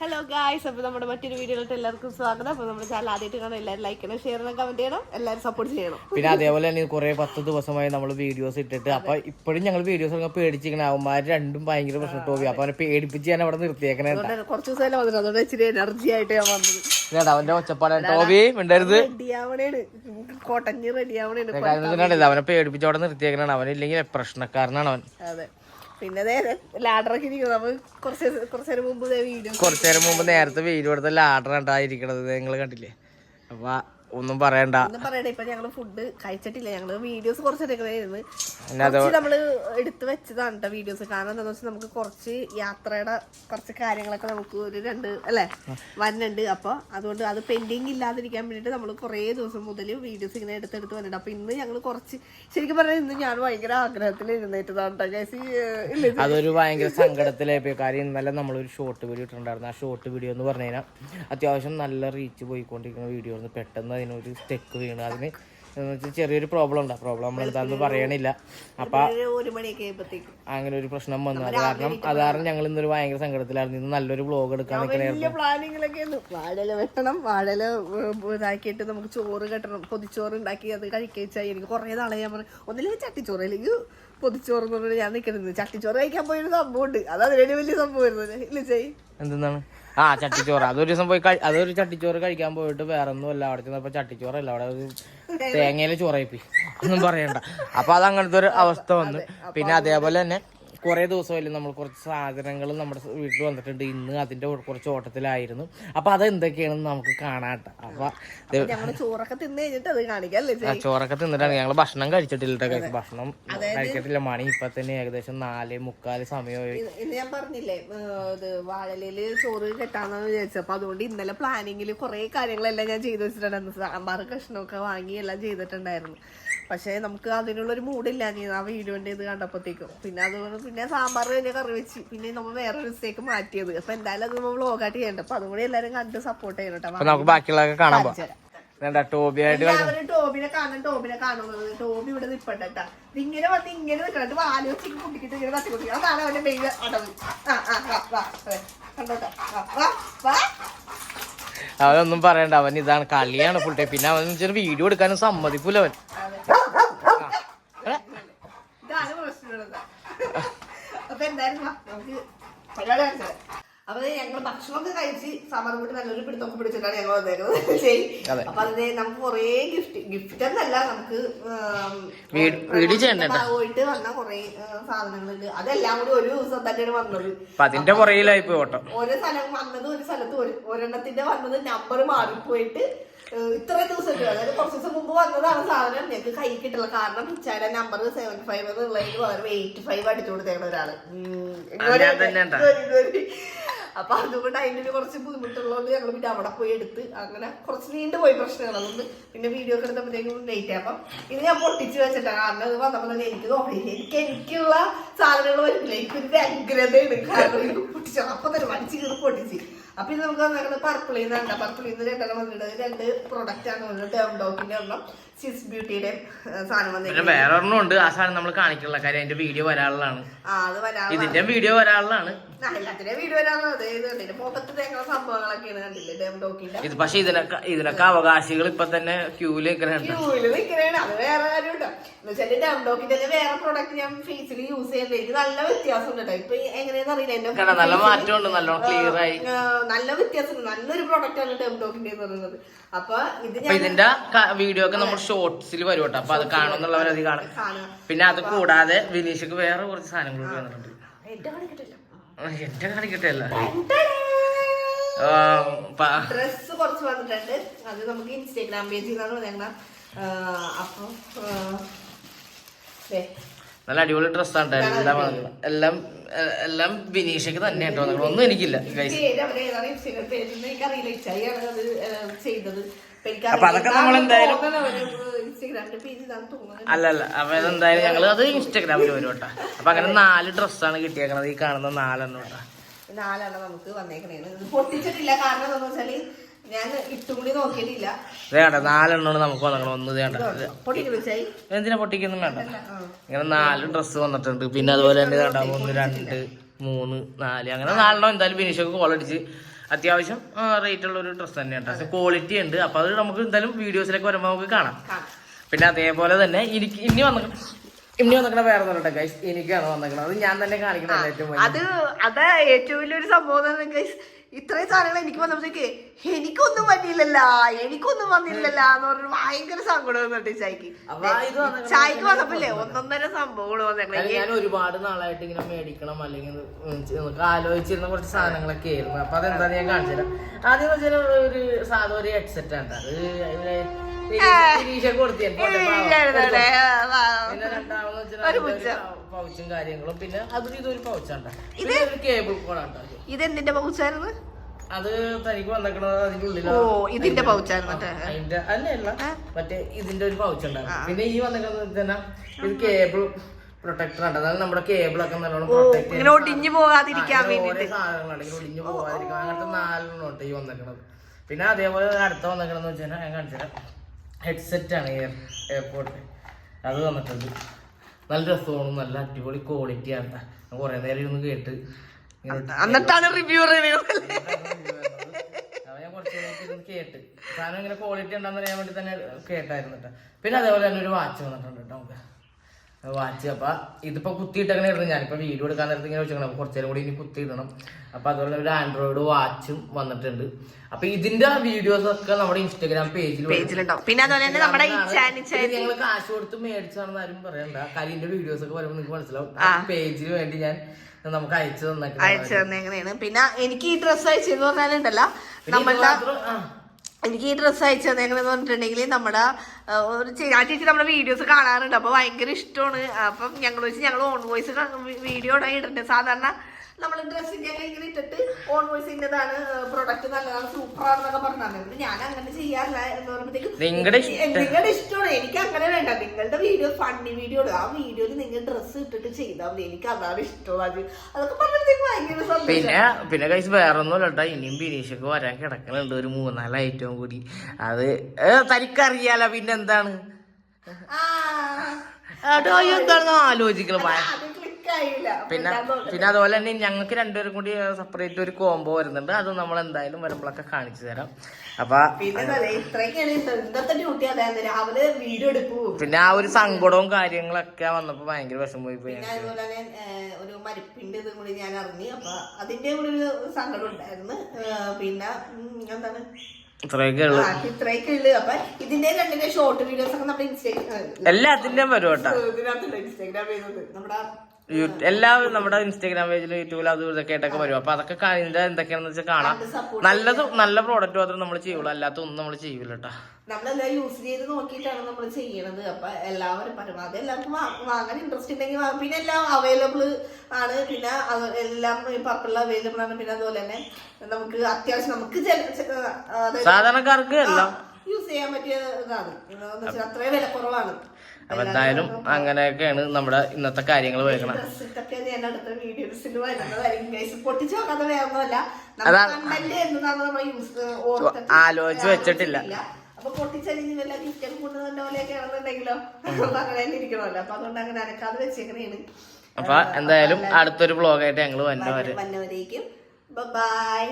Hello guys അപ്പൊ നമ്മുടെ മറ്റൊരു വീഡിയോയിലോട്ട് എല്ലാവർക്കും സ്വാഗതം. അപ്പൊ നമ്മുടെ ചാനൽ ആദ്യമായിട്ട് കാണാൻ എല്ലാവരും ലൈക്ക് ചെയ്യണം ഷെയർ ചെയ്യണം കമന്റ് ചെയ്യണം എല്ലാവരും സപ്പോർട്ട് ചെയ്യണം. പിന്നെ അതേപോലെ തന്നെ കുറെ പത്ത് ദിവസമായി നമ്മൾ വീഡിയോസ് ഇട്ടിട്ട്. അപ്പൊ ഇപ്പോഴും ഞങ്ങൾ വീഡിയോസ് ഒക്കെ പേടിച്ചിരിക്കണം അവന്മാർ രണ്ടും ഭയങ്കര പ്രശ്നം ടോവി അപ്പൊ അവനെ പേടിപ്പിച്ച് ഞാൻ അവിടെ നിർത്തിയേക്കണേ കുറച്ച് ദിവസം വന്നിട്ട് അതുകൊണ്ട് ഇച്ചിരി എനർജി ആയിട്ട് ഞാൻ വന്നത്. അവന്റെ ഒച്ചപ്പാടാണ്. ടോബി മിണ്ടരുത്. ഇത് അവനെ പേടിപ്പിച്ച് അവിടെ നിർത്തിയേക്കണാണ് അവനില്ലെങ്കിൽ പ്രശ്നക്കാരനാണ് അവൻ. പിന്നെ ലാഡർ നമ്മൾ കുറച്ച് കുറച്ച് നേരം മുമ്പ് നേരം നേരത്തെ വെയിൽ കൊടുത്ത ലാഡർ ഉണ്ടായിരിക്കണത് നിങ്ങൾ കണ്ടില്ലേ? അപ്പൊ ഒന്നും പറയണ്ട. ഒന്നും ഇപ്പൊ ഞങ്ങൾ ഫുഡ് കഴിച്ചിട്ടില്ല. ഞങ്ങൾ വീഡിയോസ് കുറച്ച് എടുക്കണായിരുന്നു പിന്നെ കുറച്ച് നമ്മൾ എടുത്തു വെച്ചതാണ് കേട്ടോ വീഡിയോസ് കാരണം എന്താണെന്ന് വെച്ചാൽ നമുക്ക് കുറച്ച് യാത്രയുടെ കുറച്ച് കാര്യങ്ങളൊക്കെ നമുക്ക് ഒരു രണ്ട് അല്ലെ? വരുന്നുണ്ട് അപ്പൊ അതുകൊണ്ട് അത് പെൻഡിങ് ഇല്ലാതിരിക്കാൻ വേണ്ടിട്ട് നമ്മൾ കുറേ ദിവസം മുതൽ വീഡിയോസ് ഇങ്ങനെ എടുത്തെടുത്ത് വന്നിട്ടുണ്ട് അപ്പൊ ഇന്ന് ഞങ്ങൾ കുറച്ച് ശരിക്കും പറഞ്ഞാൽ ഇന്ന് ഞാൻ ഭയങ്കര ആഗ്രഹത്തിൽ കേട്ടോ അതൊരു ഭയങ്കര സങ്കടത്തിലായി കാര്യം ഇന്നലെ നമ്മളൊരു ഷോർട്ട് വീഡിയോ ഇട്ടിട്ടുണ്ടായിരുന്നു. ആ ഷോർട്ട് വീഡിയോ എന്ന് പറഞ്ഞു കഴിഞ്ഞാൽ അത്യാവശ്യം നല്ല റീച്ച് പോയിക്കൊണ്ടിരിക്കുന്ന വീഡിയോ പെട്ടെന്ന് അതിനൊരു സ്റ്റെക്ക് വീണ്. അതിന് ചെറിയൊരു പ്രോബ്ലം ഉണ്ട്. പ്രോബ്ലം നമ്മൾ എന്താണെന്ന് പറയണില്ല. അപ്പൊ അങ്ങനെ ഒരു പ്രശ്നം വന്നു. അത് കാരണം അത് കാരണം ഞങ്ങൾ ഇന്നൊരു ഭയങ്കര സങ്കടത്തിലായിരുന്നു. ഇന്ന് നല്ലൊരു ബ്ലോഗ് എടുക്കാൻ വെട്ടണം വാഴല ഇതാക്കിയിട്ട് നമുക്ക് ചോറ് കെട്ടണം. പൊതിച്ചോറ് ഉണ്ടാക്കി അത് കഴിക്കാച്ചാൽ എനിക്ക് കുറെ നാളെ ഞാൻ പറഞ്ഞു ഒന്നില്ലെങ്കിൽ ചട്ടിച്ചോറ്. അല്ലെങ്കിൽ പൊതിച്ചോറ് എന്ന് പറഞ്ഞാൽ ഞാൻ നിൽക്കുന്നത് ചട്ടിച്ചോറ് കഴിക്കാൻ പോയൊരു സംഭവം ഉണ്ട് അത് വലിയ സംഭവം ഇല്ല ചെയ് എന്തെന്നാണ്? ആ ചട്ടിച്ചോറ്. അതൊരു ദിവസം പോയി അതൊരു ചട്ടിച്ചോറ് കഴിക്കാൻ പോയിട്ട് വേറെ ഒന്നും അല്ല അവിടെ ചെന്നപ്പോ ചട്ടിച്ചോറല്ല. അവിടെ ഒരു തേങ്ങയിലെ ചോറയിപ്പി ഒന്നും പറയണ്ട. അപ്പൊ അത് അങ്ങനത്തെ ഒരു അവസ്ഥ വന്നു. പിന്നെ അതേപോലെ തന്നെ കുറെ ദിവസമായാലും നമ്മൾ കുറച്ച് സാധനങ്ങൾ നമ്മുടെ വീട്ടിൽ വന്നിട്ടുണ്ട്. ഇന്ന് അതിന്റെ കുറച്ച് ഓട്ടത്തിലായിരുന്നു. അപ്പൊ അത് എന്തൊക്കെയാണെന്ന് നമുക്ക് കാണാട്ട അപ്പൊ ഇത് ഞങ്ങൾ ചോറൊക്കെ തിന്ന് കഴിഞ്ഞിട്ട് അത് കാണിക്കാം അല്ലേ ആ ചോറൊക്കെ തിന്നിട്ടാണ്. ഞങ്ങൾ ഭക്ഷണം കഴിച്ചിട്ടില്ല ട്ടോ ഭക്ഷണം കഴിച്ചിട്ടില്ല മണി ഇപ്പൊ തന്നെ ഏകദേശം നാല് മുക്കാൽ സമയമായി ഇന്ന് ഞാൻ പറഞ്ഞില്ലേ ഇത് ചോറ് കെട്ടാന്ന് വിചാരിച്ചു അതുകൊണ്ട് ഇന്നലെ പ്ലാനിങ്ങിൽ കുറെ കാര്യങ്ങളെല്ലാം ഞാൻ ചെയ്തു വെച്ചിട്ടുണ്ടായിരുന്നു. സാമ്പാർ കഷ്ണമൊക്കെ വാങ്ങി എല്ലാം ചെയ്തിട്ടുണ്ടായിരുന്നു. പക്ഷെ നമുക്ക് അതിനുള്ളൊരു മൂഡില്ല നീ ആ വീഡിയോന്റെ ഇത് കണ്ടപ്പോഴത്തേക്കും പിന്നെ അതുകൊണ്ട് പിന്നെ സാമ്പാർ തന്നെ കറി വെച്ച്. പിന്നെ നമ്മൾ വേറെ ദിവസത്തേക്ക് മാറ്റിയത്. അപ്പൊ എന്തായാലും അത് നമ്മൾ വ്ളോഗായിട്ട് ചെയ്യണ്ട. അപ്പൊ അതുകൂടി എല്ലാരും എല്ലാവരും കണ്ട് സപ്പോർട്ട് ചെയ്യണം കേട്ടോ. നമുക്ക് ബാക്കിയുള്ളതൊക്കെ കാണാൻ എല്ലാവരും ടോബിനെ കാണണം ടോബിനെ കാണുന്നത് ടോബി ഇവിടെ നിൽപ്പണ്ടട്ടാ ഇങ്ങനെ വന്ന് ഇങ്ങനെ നിൽക്കണത് വാൽ വെച്ച് കുട്ടിക്കിട്ട് ഇങ്ങനെ തട്ടി കുട്ടിക്കണം അതാണ് അവന്റെ മെയിൻ അടവ് അവനൊന്നും പറയണ്ട. അവൻ ഇതാണ് കളിയാണ് ഫുൾ ടൈം പിന്നെ അവൻ വീഡിയോ എടുക്കാനും സമ്മതിക്കൂല അവൻ അതെ. ഇതാണ് പ്രശ്നമുള്ളത് അപ്പൊ എന്തായാലും വാ, നമുക്ക് പരിപാടി കാണിച്ചു അപ്പൊ ഞങ്ങൾ ഭക്ഷണമൊക്കെ കഴിച്ച് സാമ്പാർ കൂട്ടി നല്ലൊരു പിടുത്തൊക്കെ പിടിച്ചിട്ടാണ് ഞങ്ങൾ വന്നേക്കുന്നത്. അപ്പൊ അതിന് നമുക്ക് കുറേ ഗിഫ്റ്റ് ഗിഫ്റ്റ് എന്നല്ല നമുക്ക് പോയിട്ട് വന്ന കുറേ സാധനങ്ങളുണ്ട്. അതെല്ലാം കൂടി ഒരു ദിവസം തന്നെയാണ് വന്നത്. അതിന്റെ പുറകിലായി പോയി ഓട്ടം. ഓരോ സ്ഥലം വന്നത് ഒരു സ്ഥലത്ത് ഒരു ഒരെണ്ണത്തിന്റെ വന്നത് നമ്പർ മാറിപ്പോയിട്ട് ഇത്ര ദിവസം അതായത് കുറച്ച് ദിവസം മുമ്പ് വന്നതാണ് സാധനം. ഞങ്ങൾക്ക് കൈ കിട്ടില്ല. കാരണം പിച്ചായുടെ നമ്പർ സെവൻ ഫൈവ് എന്നുള്ളതിന് പകരം എയ്റ്റ് ഫൈവ് അടിച്ചു കൊടുത്തേക്കണ ഒരാൾ. അത്. അപ്പൊ അതുകൊണ്ട് അതിന്റെ ഒരു കുറച്ച് ബുദ്ധിമുട്ടുള്ളതുകൊണ്ട് ഞങ്ങൾ പിന്നെ അവിടെ പോയി എടുത്ത് അങ്ങനെ കുറച്ച് നീണ്ടു പോയി പ്രശ്നങ്ങൾ അതുകൊണ്ട് പിന്നെ വീഡിയോ ഒക്കെ എടുത്തപ്പോഴത്തേക്കും ലേറ്റ് അപ്പം ഇത് ഞാൻ പൊട്ടിച്ച് വെച്ചിട്ടാണ് കാരണം ഇത് വന്നപ്പോൾ തന്നെ എനിക്ക് തോന്നി എനിക്ക് എനിക്കുള്ള സാധനങ്ങൾ വരുന്നില്ല. എനിക്കൊരു വ്യഗ്രതയാണ്. കാരണം ഇത് പൊട്ടിച്ചു അപ്പൊ തന്നെ വലിച്ചു കീറി പൊട്ടിച്ച്. അപ്പൊ ഇത് നമുക്ക് വന്നേക്കുന്നത് പർപ്പിളിൽ നിന്നാണ് പർപ്പിളിൽ നിന്ന് രണ്ടെണ്ണം വന്നിട്ടുണ്ട് രണ്ട് പ്രൊഡക്റ്റ് ആണ്. വന്നത് ടേം ഡോക്കിന്റെ ഒന്നും സിസ് ബ്യൂട്ടിയുടെ സാധനം വന്നിട്ടുണ്ട് വേറെ ഒരെണ്ണം ഉണ്ട്. ആ സാധനം നമ്മൾ കാണിക്കുള്ള കാര്യം അതിന്റെ വീഡിയോ വരാനുള്ളതാണ്. ആ അത് വരാൻ ഇതിന്റെ വീഡിയോ വരാനുള്ളതാണ്. ഇത് പക്ഷെ ഇതിനൊക്കെ ഇതിനൊക്കെ അവകാശികൾ ഇപ്പൊ തന്നെ ക്യൂൽ നല്ല മാറ്റമുണ്ട്. നല്ലോണം ക്ലിയർ ആയി. നല്ല വ്യത്യാസം നല്ലൊരു പ്രോഡക്റ്റ് ആണ് എന്ന് പറയുന്നത്. അപ്പൊ ഇത് ഇതിന്റെ വീഡിയോ ഒക്കെ നമ്മൾ ഷോർട്സിൽ വരും കേട്ടോ അപ്പൊ അത് കാണുന്നുള്ളവരധികം കാണും പിന്നെ അത് കൂടാതെ വിനീഷക്ക് വേറെ കുറച്ച് സാധനങ്ങൾ വന്നിട്ടുണ്ട്. എന്റെ കാണിക്കട്ടെ അല്ല ഡ്രസ് കുറച്ച് വന്നിട്ടുണ്ട്. അത് നമുക്ക് ഇൻസ്റ്റാഗ്രാം പേജിൽ നിന്നാണ് വന്നേക്കണം അപ്പൊ നല്ല അടിപൊളി ഡ്രസ്സാണ് എല്ലാം എല്ലാം എല്ലാം വിനീഷയ്ക്ക് തന്നെ കേട്ടോ. ഒന്നും എനിക്കില്ല. നിന്ന് എനിക്കറിയില്ല. ചെയ്തത്. അപ്പൊ അതൊക്കെ നമ്മൾ എന്തായാലും- അല്ലല്ല അപ്പൊ അതെന്തായാലും ഞങ്ങൾ അത് ഇൻസ്റ്റാഗ്രാമിൽ വരും കേട്ടോ. അപ്പൊ അങ്ങനെ നാല് ഡ്രസ്സാണ് കിട്ടിയേക്കണത് ഈ കാണുന്ന നാലെണ്ണം കേട്ടോ. നാലെണ്ണം നമുക്ക് വന്നേക്കണേന്ന് പൊട്ടിച്ചിട്ടില്ല. കാരണം എന്താണെന്ന് വെച്ചാൽ ഞാൻ ഇട്ടും കൂടി നോക്കിയിട്ടില്ല. വേണ്ട നാലെണ്ണോട് നമുക്ക് വന്നേക്കണം ഒന്ന് വേണ്ട എന്തിനാ പൊട്ടിക്കൊന്നും വേണ്ട ഇങ്ങനെ നാല് ഡ്രസ്സ് വന്നിട്ടുണ്ട്. പിന്നെ അതുപോലെ തന്നെ വേണ്ട ഒന്ന് രണ്ട് മൂന്ന് നാല്. അങ്ങനെ നാലെണ്ണം എന്തായാലും ഫിനിഷൊക്കെ കോൾ അടിച്ച് അത്യാവശ്യം റേറ്റ് ഉള്ള ഒരു ഡ്രസ്സ് തന്നെയാണ് ഡ്രസ്സ് ക്വാളിറ്റി ഉണ്ട്. അപ്പൊ അത് നമുക്ക് എന്തായാലും വീഡിയോസിലൊക്കെ വരുമ്പോൾ നമുക്ക് കാണാം. പിന്നെ അതേപോലെ തന്നെ എനിക്ക് ഇനി വന്ന ഇനി വന്നിട്ട് വേറെ ഒന്നുമില്ല ഗൈസ് എനിക്കാണ് വന്നിട്ടുള്ളത് അത് ഞാൻ തന്നെ കാണിക്കണം ഏറ്റവും അത് അതാ ഏറ്റവും വലിയൊരു സംഭവം ഇത്രയും സാധനങ്ങൾ എനിക്ക് വന്നപ്പോഴത്തേക്ക് എനിക്കൊന്നും പറ്റിയില്ലല്ല എനിക്കൊന്നും വന്നില്ലല്ല എന്ന് പറഞ്ഞിട്ട് ഭയങ്കര സങ്കടം വന്നിട്ട് ചായക്ക്. ചായക്ക് വന്നപ്പോലെ ഒന്നൊന്നര സംഭവങ്ങൾ വന്നേക്കണേ. ഞാൻ ഒരുപാട് നാളായിട്ട് ഇങ്ങനെ മേടിക്കണം അല്ലെങ്കിൽ നമുക്ക് ആലോചിച്ചിരുന്ന കുറച്ച് സാധനങ്ങളൊക്കെ ആയിരുന്നു. അപ്പൊ അതെന്താ ഞാൻ കാണിച്ചുതരാം ആദ്യം വെച്ചാൽ ഒരു സാധനം ഒരു ഹെഡ്സെറ്റ് ആണ് പിന്നെ രണ്ടാമെന്ന് വെച്ചാൽ ഒരു പൗച്ചും കാര്യങ്ങളും. പിന്നെ അതും ഇതൊരു പൗച്ചാണ്ട ഇത് ഒരു കേബിൾ ഇതെന്തിന്റെ പൗച്ചായിരുന്നു അത് തനിക്ക് വന്നേക്കണത് അതിന്റെ അല്ല ഓ ഇതിന്റെ പൗച്ചായിരുന്നു കേട്ടോ. അതിന്റെ അല്ല മറ്റേ ഇതിന്റെ ഒരു പൗച്ച് ഉണ്ടായിരുന്നു. പിന്നെ ഈ വന്നേക്കുന്നത് തന്നെ ഇത് കേബിൾ പ്രൊട്ടക്ടർ ഉണ്ട് അതായത് നമ്മുടെ കേബിൾ ഒക്കെ നല്ലോണം പ്രൊട്ടക്ട് ഒടിഞ്ഞു പോകാതിരിക്കാൻ വേണ്ടി ഒടിഞ്ഞു പോകാതിരിക്കാൻ. അങ്ങനത്തെ നാലെണ്ണം ഉണ്ട് ഈ വന്നേക്കണത്. പിന്നെ അതേപോലെ അടുത്ത വന്നേക്കണെന്ന് വെച്ചാൽ ഞാൻ കാണിച്ചുതരാം. ഹെഡ്സെറ്റ് ആണ് എയർ എയർപോർട്ട് അത് വന്നിട്ടുണ്ട് നല്ല രസമാണ് നല്ല അടിപൊളി ക്വാളിറ്റി ആണ്. കുറെ നേരം ഇരുന്ന് കേട്ട് എന്നിട്ടാണ് റിവ്യൂ റിവ്യൂ അപ്പൊ ഞാൻ കുറച്ച് നേരം ഇരുന്ന് കേട്ട്. സാധനം ഇങ്ങനെ ക്വാളിറ്റി ഉണ്ടെന്ന് അറിയാൻ വേണ്ടി തന്നെ കേട്ടായിരുന്നു കേട്ടോ പിന്നെ അതേപോലെ തന്നെ ഒരു വാച്ച് വന്നിട്ടുണ്ട് കേട്ടോ നമുക്ക്. വാച്ച് അപ്പൊ ഇതിപ്പോ കുത്തിയിട്ടങ്ങനെ ഞാനിപ്പോ വീഡിയോ എടുക്കാൻ നേരത്തെ ഇങ്ങനെ വെച്ചാൽ കുറച്ചേരം കൂടി ഇനി കുത്തിയിടണം. അപ്പൊ അതുപോലെ ഒരു ആൻഡ്രോയിഡ് വാച്ചും വന്നിട്ടുണ്ട്. അപ്പൊ ഇതിന്റെ വീഡിയോസ് ഒക്കെ നമ്മുടെ ഇൻസ്റ്റാഗ്രാം പേജിൽ പിന്നെ അതുപോലെ തന്നെ നമ്മുടെ ഇച്ചാനിച്ച ഞങ്ങൾ കാശ് കൊടുത്ത് മേടിച്ചാണെന്ന് ആരും പറയണ്ട. കരിന്റെ വീഡിയോസ് ഒക്കെ വരുമ്പോൾ നിങ്ങൾക്ക് മനസ്സിലാവും. പേജിന് വേണ്ടി ഞാൻ നമുക്ക് അയച്ചു തന്നെ അയച്ചു തന്നെ പിന്നെ എനിക്ക് ഈ ഡ്രസ്സ് അയച്ചെന്ന് പറഞ്ഞാലുണ്ടല്ലോ നമ്മളുടെ എനിക്ക് ഈ ഡ്രസ്സ് അയച്ചു തന്നേക്കണെന്ന് പറഞ്ഞിട്ടുണ്ടെങ്കിൽ നമ്മുടെ ഒരു ആ ചേച്ചി നമ്മുടെ വീഡിയോസ് കാണാറുണ്ട്. അപ്പോൾ ഭയങ്കര ഇഷ്ടമാണ്. അപ്പം ഞങ്ങൾ വെച്ച് ഞങ്ങൾ ഓൺ വോയിസ് വീഡിയോ ഇടാൻ ഇടുന്നുണ്ട് സാധാരണ നമ്മൾ ഡ്രസ്സിന്റെ ഒക്കെ ഇങ്ങനെ ഇട്ടിട്ട് ഓൺ വോയിസിന്റെതാണ് പ്രൊഡക്റ്റ് നല്ലതാണ് സൂപ്പറാണെന്നൊക്കെ പറഞ്ഞിട്ടുണ്ട് ഞാൻ അങ്ങനെ ചെയ്യാറില്ല എന്ന് പറയുമ്പോഴത്തേക്ക് നിങ്ങളുടെ നിങ്ങളുടെ ഇഷ്ടമാണ്. എനിക്ക് അങ്ങനെ വേണ്ട. നിങ്ങളുടെ വീഡിയോ ഫണ്ണി വീഡിയോ ആ വീഡിയോയിൽ നിങ്ങൾ ഡ്രസ്സ് ഇട്ടിട്ട് ചെയ്താൽ മതി. എനിക്ക് അതാണ് ഇഷ്ടമുള്ളത് അതൊക്കെ പറഞ്ഞപ്പോഴത്തേക്ക് ഭയങ്കര പിന്നെ പിന്നെ കഴിച്ച് വേറെ ഒന്നും കേട്ടോ ഇനിയും ബിനീഷൊക്കെ വരാൻ കിടക്കണുണ്ട് ഒരു മൂന്നാൽ ഐറ്റവും കൂടി. അത് തനിക്കറിയാലോ പിന്നെന്താണ്? എന്താണെന്ന് ആലോചിക്കണം. പിന്നെ പിന്നെ അതുപോലെ തന്നെ ഞങ്ങൾക്ക് രണ്ടുപേരും കൂടി സെപ്പറേറ്റ് ഒരു കോംബോ വരുന്നുണ്ട്. അത് നമ്മൾ എന്തായാലും വരുമ്പോഴൊക്കെ കാണിച്ചു തരാം. അപ്പൊ പിന്നെ ആ? ഒരു സങ്കടവും കാര്യങ്ങളൊക്കെ വന്നപ്പോ ഭയങ്കര വിഷമമായി പോയി അതുപോലെ ഒരു മരിപ്പിന്റെ ഇതും കൂടി ഞാൻ അറിഞ്ഞു. അപ്പൊ അതിന്റെ കൂടി ഒരു സങ്കടം ഉണ്ടായിരുന്നു. പിന്നെ എന്താണ്? എല്ലാത്തിന്റെയും വരും കേട്ടോ. ഇൻസ്റ്റാഗ്രാം നമ്മുടെ എല്ലാവരും നമ്മുടെ ഇൻസ്റ്റാഗ്രാം പേജിലും യൂട്യൂബിലും അതും ഇതൊക്കെ ആയിട്ടൊക്കെ വരും. അപ്പൊ അതൊക്കെ കഴിഞ്ഞ എന്തൊക്കെയാണെന്ന് വെച്ചാൽ കാണാം. നല്ലത് നല്ല പ്രോഡക്റ്റ് മാത്രം നമ്മൾ ചെയ്യുള്ളൂ. അല്ലാത്ത ഒന്നും നമ്മൾ ചെയ്യൂല കേട്ടോ നമ്മളെല്ലാം യൂസ് ചെയ്ത് നോക്കിയിട്ടാണ് നമ്മൾ ചെയ്യണത്. അപ്പൊ എല്ലാവരും പരമാവധി എല്ലാവർക്കും വാങ്ങാൻ ഇൻട്രസ്റ്റ് ഉണ്ടെങ്കിൽ. പിന്നെ എല്ലാം അവൈലബിൾ ആണ്. പിന്നെ എല്ലാം പർപ്പിൾ അവൈലബിൾ ആണ്. പിന്നെ അതുപോലെ തന്നെ നമുക്ക് അത്യാവശ്യം നമുക്ക് സാധാരണക്കാർക്ക് എല്ലാം. യൂസ് ചെയ്യാൻ പറ്റിയ ഇതാണ്. അത്രയും വില കുറവാണ് അപ്പൊ എന്തായാലും അങ്ങനെയൊക്കെയാണ് നമ്മുടെ ഇന്നത്തെ കാര്യങ്ങൾ വരുന്നത്. അതാണ്. ആലോചിച്ച് വെച്ചിട്ടില്ല. അപ്പൊ പൊട്ടിച്ചരിഞ്ഞ് വല്ല ഗിഫ്റ്റ് കൊണ്ടുവന്ന പോലെയൊക്കെ ആണെന്നുണ്ടെങ്കിലോ? അപ്പൊ അങ്ങനെ ഇരിക്കണമല്ലോ. അപ്പൊ അതുകൊണ്ട് അങ്ങനെ അനക്കാതെ വെച്ചേക്കണേണ്. അപ്പൊ എന്തായാലും അടുത്തൊരു ബ്ലോഗായിട്ട് ഞങ്ങൾ വന്നവര്. വന്നവരേക്കും. ബൈ